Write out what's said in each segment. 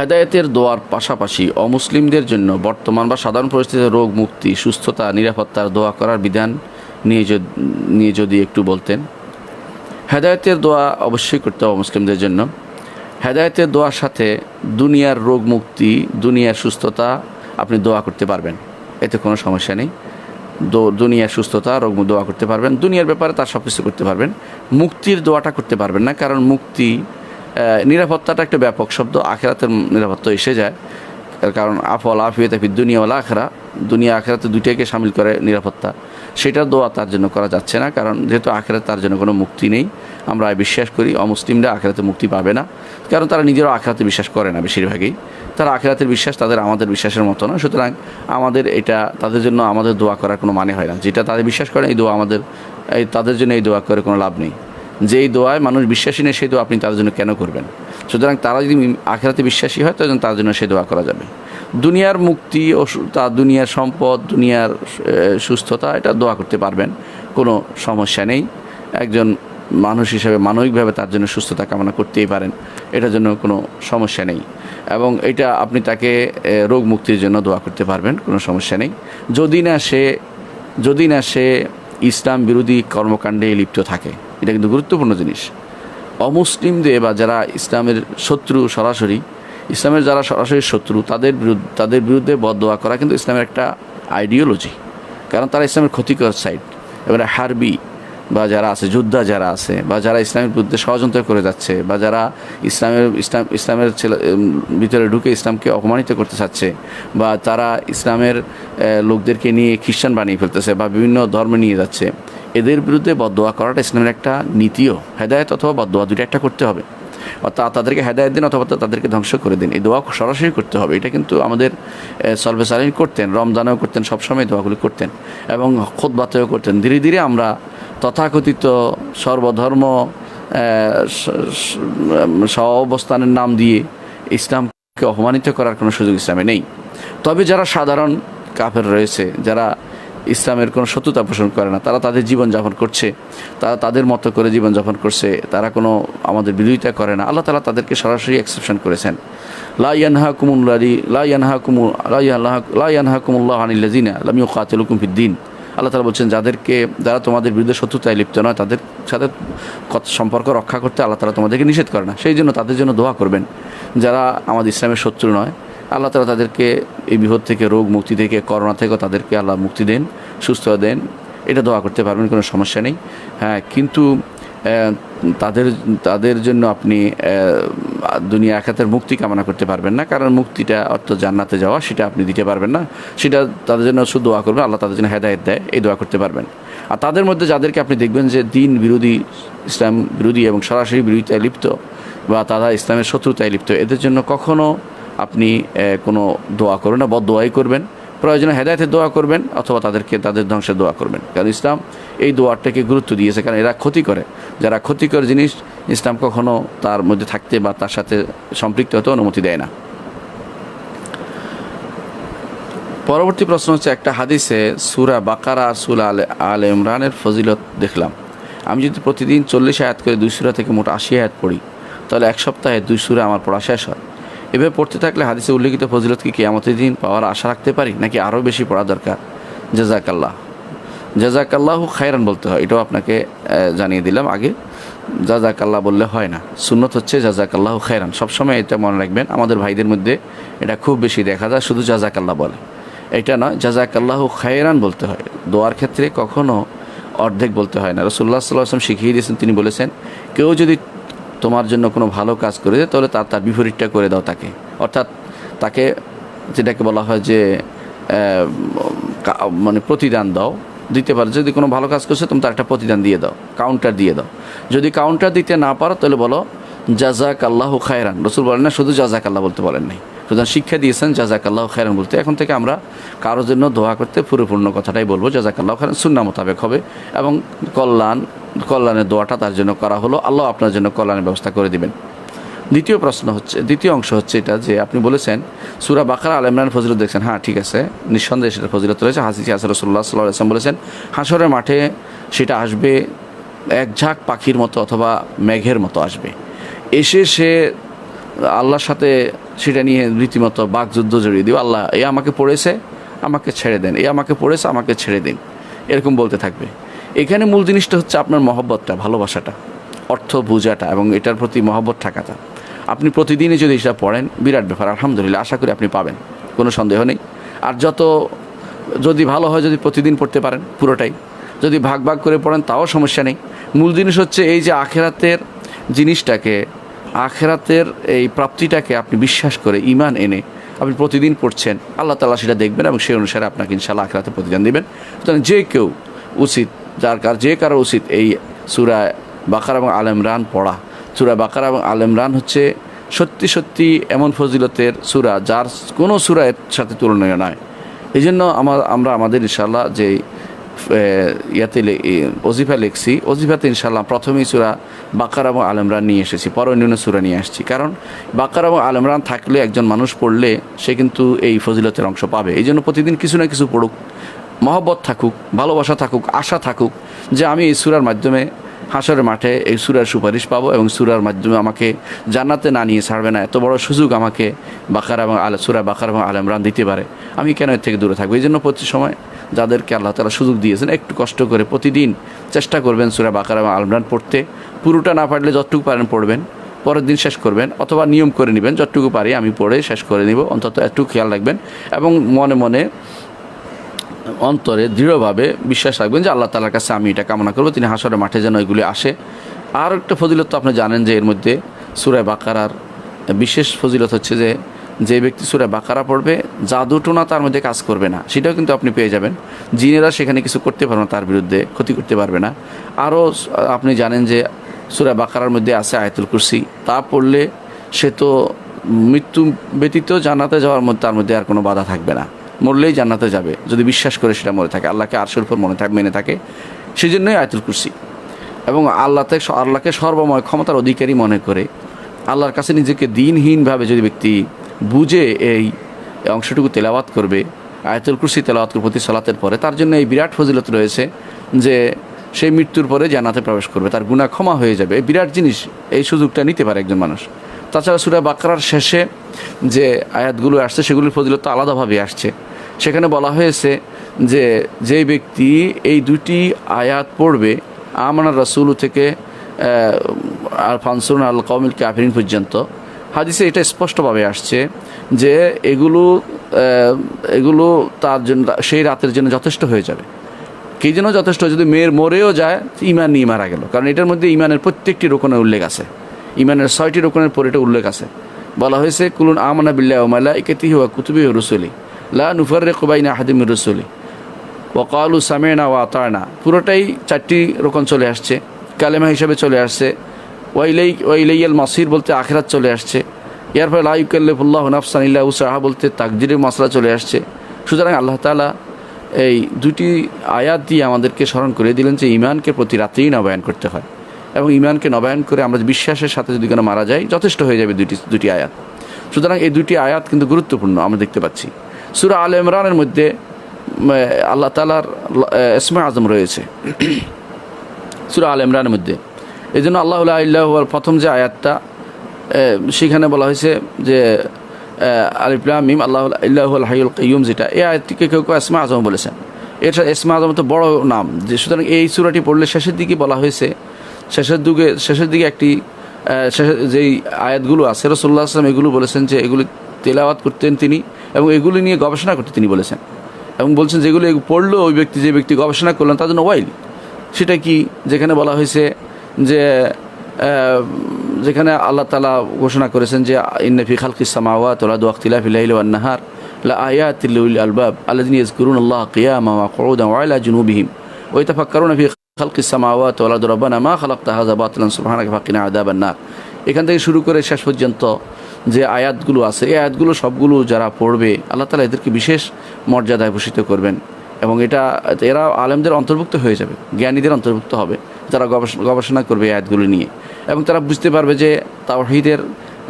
হেদায়েতের দোয়ার পাশাপাশি অমুসলিমদের জন্য বর্তমান বা সাধারণ পরিস্থিতিতে রোগ মুক্তি, সুস্থতা, নিরাপত্তার দোয়া করার বিধান নিয়ে নিয়ে যদি একটু বলতেন। হেদায়েতের দোয়া অবশ্যই করতে হবে মুসলিমদের জন্য। হেদায়েতের দোয়ার সাথে দুনিয়ার রোগ মুক্তি, দুনিয়ার সুস্থতা আপনি দোয়া করতে পারবেন। এতে কোনো সমস্যা নেই। দুনিয়ার সুস্থতা, রোগ দোয়া করতে পারবেন। দুনিয়ার ব্যাপারে তার সব কিছু করতে পারবেন। মুক্তির দোয়াটা করতে পারবেন না, কারণ মুক্তি নিরাপত্তাটা একটা ব্যাপক শব্দ, আখেরাতের নিরাপত্তা এসে যায়। কারণ আফল আফিয়ত ফি দুনিয়া ওলা আখরা, দুনিয়া আখেরাতে দুইটাকে সামিল করে নিরাপত্তা। সেটার দোয়া তার জন্য করা যাচ্ছে না, কারণ যেহেতু আখেরাতে তার জন্য কোনো মুক্তি নেই, আমরা বিশ্বাস করি অমুসলিমরা আখেরাতে মুক্তি পাবে না, কারণ তারা নিজেরাও আখেরাতে বিশ্বাস করে না বেশিরভাগই। তারা আখেরাতের বিশ্বাস তাদের আমাদের বিশ্বাসের মতো না, সুতরাং আমাদের এটা, তাদের জন্য আমাদের দোয়া করার কোনো মানে হয় না। যেটা তাদের বিশ্বাস করে এই দোয়া আমাদের, এই তাদের জন্য এই দোয়া করে কোনো লাভ নেই। যেই দোয়ায় মানুষ বিশ্বাসী নেই, সেই দোয়া আপনি তাদের জন্য কেন করবেন? সুতরাং তারা যদি আখেরাতে বিশ্বাসী হয় তখন তার জন্য সেই দোয়া করা যাবে। দুনিয়ার মুক্তি ও তা দুনিয়ার সম্পদ, দুনিয়ার সুস্থতা, এটা দোয়া করতে পারবেন, কোনো সমস্যা নেই। একজন মানুষ হিসেবে মানবিকভাবে তার জন্য সুস্থতা কামনা করতেই পারেন, এটার জন্য কোনো সমস্যা নেই। এবং এটা আপনি তাকে রোগ মুক্তির জন্য দোয়া করতে পারবেন, কোনো সমস্যা নেই। যদি না সে, যদি না সে ইসলাম বিরোধী কর্মকাণ্ডে লিপ্ত থাকে এটা কিন্তু গুরুত্বপূর্ণ জিনিস। অমুসলিমদের বা যারা ইসলামের শত্রু সরাসরি, ইসলামের যারা সরাসরি শত্রু, তাদের বিরুদ্ধে তাদের বিরুদ্ধে বদোয়া করা কিন্তু ইসলামের একটা আইডিওলজি কারণ তারা ইসলামের ক্ষতিকর সাইড এবারে হারবি বা যারা আছে, যোদ্ধা যারা আছে, বা যারা ইসলামের বিরুদ্ধে ষড়যন্ত্র করে যাচ্ছে, বা যারা ইসলামের, ইসলাম ইসলামের ছেলে ভিতরে ঢুকে ইসলামকে অপমানিত করতে চাচ্ছে, বা তারা ইসলামের লোকদেরকে নিয়ে খ্রিস্টান বানিয়ে ফেলতেছে, বা বিভিন্ন ধর্মে নিয়ে যাচ্ছে এদের বিরুদ্ধে বদোয়া করাটা ইসলামের একটা নীতিও। হেদায়ত অথবা বদোয়া দুটো একটা করতে হবে। অর্থাৎ তাদেরকে হেদায়ত দিন অথবা তাদেরকে ধ্বংস করে দিন। এই দোয়া সরাসরি করতে হবে। এটা কিন্তু আমাদের সলভে সালিন করতেন, রমজানেও করতেন, সবসময় দোয়াগুলি করতেন এবং খোদবাতেও করতেন। ধীরে ধীরে আমরা তথাকথিত সর্বধর্ম সহ নাম দিয়ে ইসলামকে অপমানিত করার কোনো সুযোগ ইসলামে নেই। তবে যারা সাধারণ কাফের রয়েছে, যারা ইসলামের কোনো শত্রুতা পোষণ করে না। তারা তাদের জীবন জীবনযাপন করছে, তারা তাদের মতো করে জীবনযাপন করছে, তারা কোনো আমাদের বিরোধিতা করে না। আল্লাহ তালা তাদেরকে সরাসরি এক্সেপশন করেছেন। লা ইয়ানহা কুমুল্লাদি লা ইয়ানহা কুমু লা ইয়ানহা লা ইয়ানহা কুমুল্লাহ আনিল্লাজিনা লামিউ কাতিলুকুম ফিদ্দিন আল্লাহ তালা বলছেন, যাদেরকে, যারা তোমাদের বিরুদ্ধে শত্রুতায় লিপ্ত নয়, তাদের সাথে সম্পর্ক রক্ষা করতে আল্লাহ তালা তোমাদেরকে নিষেধ করে না। সেই জন্য তাদের জন্য দোয়া করবেন, যারা আমাদের ইসলামের শত্রু নয়। আল্লাহ তালা তাদেরকে এই বিপদ থেকে, রোগ মুক্তি থেকে, করোনা থেকেও তাদেরকে আল্লাহ মুক্তি দেন, সুস্থ দেন। এটা দোয়া করতে পারবেন, কোনো সমস্যা নেই। হ্যাঁ কিন্তু তাদের তাদের জন্য আপনি দুনিয়া একাতের মুক্তি কামনা করতে পারবেন না। কারণ মুক্তিটা অর্থ জান্নাতে যাওয়া, সেটা আপনি দিতে পারবেন না। সেটা তাদের জন্য শুধু দোয়া করবেন, আল্লাহ তাদের জন্য হেদায়ত দেয়, এই দোয়া করতে পারবেন। আর তাদের মধ্যে যাদেরকে আপনি দেখবেন যে দিন বিরোধী, ইসলাম বিরোধী এবং সরাসরি বিরোধিতায় লিপ্ত বা তারা ইসলামের শত্রুতায় লিপ্ত, এদের জন্য কখনো আপনি কোনো দোয়া করবেন না বদ দোয়াই করবেন। প্রয়োজনে হেদায়তের দোয়া করবেন অথবা তাদেরকে, তাদের ধ্বংসের দোয়া করবেন। কারণ ইসলাম এই দোয়ারটাকে গুরুত্ব দিয়েছে, কারণ এরা ক্ষতি করে। যারা ক্ষতিকর জিনিস ইসলাম কখনো তার মধ্যে থাকতে বা তার সাথে সম্পৃক্ত হতে অনুমতি দেয় না। পরবর্তী প্রশ্ন হচ্ছে, একটা হাদিসে সুরা বাকারা আর সুরা আলে, আল ইমরানের ফজিলত দেখলাম। আমি যদি প্রতিদিন চল্লিশ আয়াত করে দুই সুরা থেকে মোট আশি আয়াত পড়ি, তাহলে এক সপ্তাহে দুই সুরা আমার পড়া শেষ হয়। এভাবে পড়তে থাকলে হাদিসে উল্লেখিত ফজিলত কি কেয়ামতের দিন পাওয়ার আশা রাখতে পারি, নাকি আরও বেশি পড়া দরকার? জাজাকাল্লাহ জাজাকাল্লাহ খায়রান বলতে হয়, এটাও আপনাকে জানিয়ে দিলাম আগে। জাজাকাল্লাহ বললে হয় না। সুন্নত হচ্ছে জাজাকাল্লাহ খায়রান। সবসময় এটা মনে রাখবেন, আমাদের ভাইদের মধ্যে এটা খুব বেশি দেখা যায়, শুধু জাজাকাল্লাহ বলে। এটা নয় জাজাকাল্লাহ খায়রান বলতে হয়। দোয়ার ক্ষেত্রে কখনও অর্ধেক বলতে হয় না। রসুল্লাহ সাল্লাহ আসলাম শিখিয়ে দিয়েছেন, তিনি বলেছেন, কেউ যদি তোমার জন্য কোনো ভালো কাজ করে দেয় তাহলে তার তার বিপরীতটা করে দাও তাকে। অর্থাৎ তাকে যেটাকে বলা হয় যে মানে প্রতিদান দাও। দিতে পারো, যদি কোনো ভালো কাজ করছে, তুমি তার একটা প্রতিদান দিয়ে দাও কাউন্টার দিয়ে দাও। যদি কাউন্টার দিতে না পারো, তাহলে বলো জাজাক আল্লাহ খায়রান। রসুল বলেন না, শুধু জাজাক আল্লাহ বলতে বলেন নাই। সুতরাং শিক্ষা দিয়েছেন জাজাক আল্লাহ খায়রান বলতে। এখন থেকে আমরা কারোর জন্য দোয়া করতে পরিপূর্ণ কথাটাই বলব জাজাক আল্লাহ খায়রান। সুন্না মোতাবেক হবে এবং কল্যাণ কল্যাণের দোয়াটা তার জন্য করা হলো। আল্লাহ আপনার জন্য কল্যাণের ব্যবস্থা করে দিবেন। দ্বিতীয় প্রশ্ন হচ্ছে, দ্বিতীয় অংশ হচ্ছে এটা যে আপনি বলেছেন, সুরা বাকারা আল ইমরান ফজিলত দেখছেন। হ্যাঁ ঠিক আছে। নিঃসন্দেহে সেটা ফজিলত রয়েছে। হাসি হাসর সাল্লাহ আসলাম বলেছেন হাসরের মাঠে সেটা আসবে এক ঝাঁক পাখির মতো অথবা মেঘের মতো আসবে। এসে সে আল্লাহর সাথে সেটা নিয়ে রীতিমতো বাকযুদ্ধ জড়িয়ে দিব। আল্লাহ, এ আমাকে পড়েছে, আমাকে ছেড়ে দেন। এ আমাকে পড়েছে, আমাকে ছেড়ে দিন। এরকম বলতে থাকবে। এখানে মূল জিনিসটা হচ্ছে আপনার মহব্বতটা, ভালোবাসাটা, অর্থ বোঝাটা এবং এটার প্রতি মহব্বত থাকাটা। আপনি প্রতিদিনই যদি এটা পড়েন, বিরাট ব্যাপার, আলহামদুলিল্লাহ, আশা করি আপনি পাবেন, কোনো সন্দেহ নেই। আর যত, যদি ভালো হয়, যদি প্রতিদিন পড়তে পারেন, পুরোটাই। যদি ভাগ ভাগ করে পড়েন, তাও সমস্যা নেই। মূল জিনিস হচ্ছে এই যে আখেরাতের জিনিসটাকে, আখেরাতের এই প্রাপ্তিটাকে আপনি বিশ্বাস করে ইমান এনে আপনি প্রতিদিন পড়ছেন, আল্লাহ তালা সেটা দেখবেন এবং সেই অনুসারে আপনাকে ইনশাল্লাহ আখেরাতে প্রতিদান দেবেন। সুতরাং যে কেউ উচিত যার কার যে কারও উচিত এই সুরা বাকার এবং আল পড়া। সুরা বাকার এবং আল হচ্ছে সত্যি সত্যি এমন ফজিলতের সুরা, যার কোনো সুরা এর সাথে তুলনীয় নয়। এই জন্য আমার আমরা আমাদের ইনশাল্লাহ যে ইয়াতে অজিফা লিখছি অজিফাতে ইনশাল্লাহ প্রথমেই সুরা বাকার এবং আলমরান নিয়ে এসেছি, পরে অন্যান্য সুরা নিয়ে আসছি। কারণ বাকার এবং আলমরান থাকলে একজন মানুষ পড়লে সে কিন্তু এই ফজিলতের অংশ পাবে। এই জন্য প্রতিদিন কিছু না কিছু পড়ুক মহব্বত থাকুক, ভালোবাসা থাকুক, আশা থাকুক যে আমি এই সুরার মাধ্যমে হাসরের মাঠে এই সুরার সুপারিশ পাবো এবং সুরার মাধ্যমে আমাকে জান্নাতে না নিয়ে ছাড়বে না। এত বড় সুযোগ আমাকে বাকার এবং আল সুরা বাকার এবং আল দিতে পারে। আমি কেন এর থেকে দূরে থাকব? এই জন্য প্রতি সময় যাদেরকে আল্লাহ তালা সুযোগ দিয়েছেন, একটু কষ্ট করে প্রতিদিন চেষ্টা করবেন সুরা বাকার এবং আল ইমরান পড়তে। পুরোটা না পারলে যতটুকু পারেন পড়বেন, পরের দিন শেষ করবেন, অথবা নিয়ম করে নেবেন, যতটুকু পারি আমি পড়ে শেষ করে নিব। অন্তত একটু খেয়াল রাখবেন এবং মনে মনে অন্তরে দৃঢ়ভাবে বিশ্বাস রাখবেন যে আল্লাহ তালার কাছে আমি এটা কামনা করব, তিনি হাসরের মাঠে যেন এগুলি আসে। আর একটা ফজিলত তো আপনি জানেন যে এর মধ্যে সুরায় বাকারার বিশেষ ফজিলত হচ্ছে যে যে ব্যক্তি সুরায় বাকারা পড়বে জাদুটোনা তার মধ্যে কাজ করবে না, সেটাও কিন্তু আপনি পেয়ে যাবেন। জিনেরা সেখানে কিছু করতে পারবে না, তার বিরুদ্ধে ক্ষতি করতে পারবে না। আরও আপনি জানেন যে, সুরা বাকারার মধ্যে আছে আয়তুল কুরসি, তা পড়লে সে তো মৃত্যু ব্যতীত জানাতে যাওয়ার মধ্যে তার মধ্যে আর কোনো বাধা থাকবে না। মরলেই জান্নাতে যাবে। যদি বিশ্বাস করে সেটা মরে থাকে। আল্লাহকে আরশের উপর মনে থাকে মেনে থাকে। সেই জন্যই আয়তুল কুরসি। এবং আল্লাহতে আল্লাহকে সর্বময় ক্ষমতার অধিকারী মনে করে। আল্লাহর কাছে নিজেকে দিনহীনভাবে যদি ব্যক্তি বুঝে এই অংশটুকু তেলাওয়াত করবে, আয়তুল কুরসি তেলাওয়াত প্রতি সালাতের পরে, তার জন্য এই বিরাট ফজিলত রয়েছে যে সেই মৃত্যুর পরে জান্নাতে প্রবেশ করবে। তার গুণা ক্ষমা হয়ে যাবে। এই বিরাট জিনিস, এই সুযোগটা নিতে পারে একজন মানুষ। তাছাড়া সুরা বাকরার শেষে যে আয়াতগুলো আসছে, সেগুলির ফজিলত তো আলাদাভাবে আসছে। সেখানে বলা হয়েছে যে যে ব্যক্তি এই দুটি আয়াত পড়বে আমানার রাসুল থেকে আর ফানসুন আল কমিল কাফিরিন পর্যন্ত। হাদিসে এটা স্পষ্টভাবে আসছে যে এগুলো এগুলো তার জন্য, সেই রাতের জন্য যথেষ্ট হয়ে যাবে। কি জন্য যথেষ্ট? যদি মেয়ের মরেও যায়, ইমান নিয়ে মারা গেল। কারণ এটার মধ্যে ইমানের প্রত্যেকটি রোকনের উল্লেখ আছে। ইমানের ছয়টি রোকনের পরে এটা উল্লেখ আছে। বলা হয়েছে, কুলুন আমানা বিল্লাহ মালা ইকাতি হুয়া কুতুবি রসুলি। লা নুফার কবাইনা হাদিম রসুলি। ওকালু সামেনা ওয়া আতানা। পুরোটাই চারটি রকম চলে আসছে। কালেমা হিসাবে চলে আসছে। ওয়াইলাই ওয়াইলাইয়াল মাসির বলতে আখেরাত চলে আসছে। এর ফলে লাইকাল্লাহ নাফসান ইল্লা উসাহা বলতে তাকদিরের মশলা চলে আসছে। সুতরাং আল্লাহ তালা এই দুটি আয়াত দিয়ে আমাদেরকে স্মরণ করে দিলেন যে ইমানকে প্রতি রাতেই নবায়ন করতে হয়। এবং ইমানকে নবায়ন করে আমরা বিশ্বাসের সাথে যদি কোনো মারা যাই যথেষ্ট হয়ে যাবে দুটি দুটি আয়াত। সুতরাং এই দুটি আয়াত কিন্তু গুরুত্বপূর্ণ, আমরা দেখতে পাচ্ছি। সুরা আল ইমরানের মধ্যে আল্লাহ তালার এসমা আজম রয়েছে। সুরা আল ইমরানের মধ্যে। এই জন্য আল্লাহ আল্লাহর প্রথম যে আয়াতটা সেখানে বলা হয়েছে যে আলিফলাম মিম, আল্লাহ ইল্লাহুল হাইউল কাইয়ুম যেটা, এই আয়াতটিকে কেউ কেউ এসমা আজম বলেছেন। এটা এসমা আজম তো বড় নাম, যে সুতরাং এই সুরাটি পড়লে শেষের দিকে বলা হয়েছে, শেষের দিকে শেষের দিকে একটি যেই আয়াতগুলো আছে রসুল্লাহ আসলাম এগুলো বলেছেন যে, এগুলি তেলাওয়াত করতেন তিনি এবং এগুলি নিয়ে গবেষণা করতে তিনি বলেছেন। এবং বলছেন যেগুলো পড়ল ওই ব্যক্তি, যে ব্যক্তি গবেষণা করলেন তার জন্য ওয়াইল। সেটা কি? যেখানে বলা হয়েছে যে যেখানে আল্লাহ তালা ঘোষণা করেছেন যে ইন্নফি খালকি সামাওয়া তোলা দোয়াক্তিলা লা আয়াতিল আলবাব আল্লাদিন ইয়াজকুরুন আল্লাহ কিয়ামা ওয়া কুউদান ওয়া আলা জুনুবিহিম। ওয়া ইয়াতাফাক্কারুনা ফি খালকি সামাওয়াত ওয়া আরদি রাব্বানা মা খালাকতা হাযা বাতিলান সুবহানাকা ফাকিনা আযাবান নার। এখান থেকে শুরু করে শেষ পর্যন্ত যে আয়াতগুলো আছে, এই আয়াতগুলো সবগুলো যারা পড়বে, আল্লাহ তালা এদেরকে বিশেষ মর্যাদায় ভূষিত করবেন। এবং এটা, এরা আলেমদের অন্তর্ভুক্ত হয়ে যাবে, জ্ঞানীদের অন্তর্ভুক্ত হবে, যারা গবেষণা করবে এই আয়াতগুলো নিয়ে। এবং তারা বুঝতে পারবে যে তাওহিদের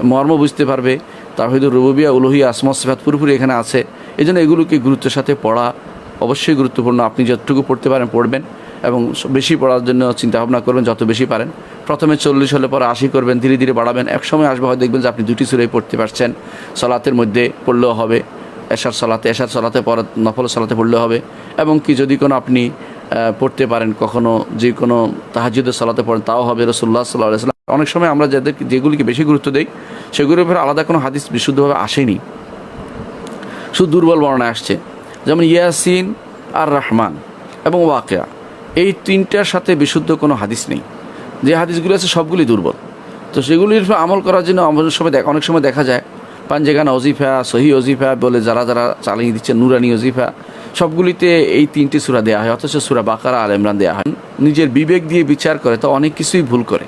মর্ম বুঝতে পারবে, তাওহিদুর রুবিয়া উলুহিয়া আসমত সিফাত পুরোপুরি এখানে আছে। এই জন্য এগুলোকে গুরুত্বের সাথে পড়া অবশ্যই গুরুত্বপূর্ণ। আপনি যতটুকু পড়তে পারেন, পড়বেন। এবং বেশি পড়ার জন্য চিন্তা ভাবনা করবেন, যত বেশি পারেন প্রথমে চল্লিশ হলে পরে আশি করবেন, ধীরে ধীরে বাড়াবেন। এক সময় আসবে, হয়তো দেখবেন যে আপনি দুটি সুরাই পড়তে পারছেন। সলাতের মধ্যে পড়লেও হবে। এশার সলাতে এশার সলাতে পরে নফল সলাতে পড়লেও হবে। এবং কি যদি কোনো আপনি পড়তে পারেন কখনো, যে কোনো তাহাজুদের সলাতে পড়েন, তাও হবে রসুল্লাহ সাল্লাহ সাল্লাম। অনেক সময় আমরা যাদের, যেগুলিকে বেশি গুরুত্ব দেই, সেগুলির উপরে আলাদা কোনো হাদিস বিশুদ্ধভাবে আসেনি। শুধু দুর্বল বর্ণনা আসছে। যেমন ইয়াসিন আর রহমান এবং ওয়াকেয়া। এই তিনটার সাথে বিশুদ্ধ কোনো হাদিস নেই। যে হাদিসগুলি আছে সবগুলি দুর্বল। তো সেগুলির আমল করার জন্য আমাদের সময় দেখ- অনেক সময় দেখা যায়, পাঞ্জেগানা অজিফা সহি অজিফা বলে যারা যারা চালিয়ে দিচ্ছে, নুরানি অজিফা সবগুলিতে এই তিনটি সুরা দেওয়া হয়, অথচ সুরা বাকারা, আল ইমরান দেওয়া হয়। নিজের বিবেক দিয়ে বিচার করে, তো অনেক কিছুই ভুল করে।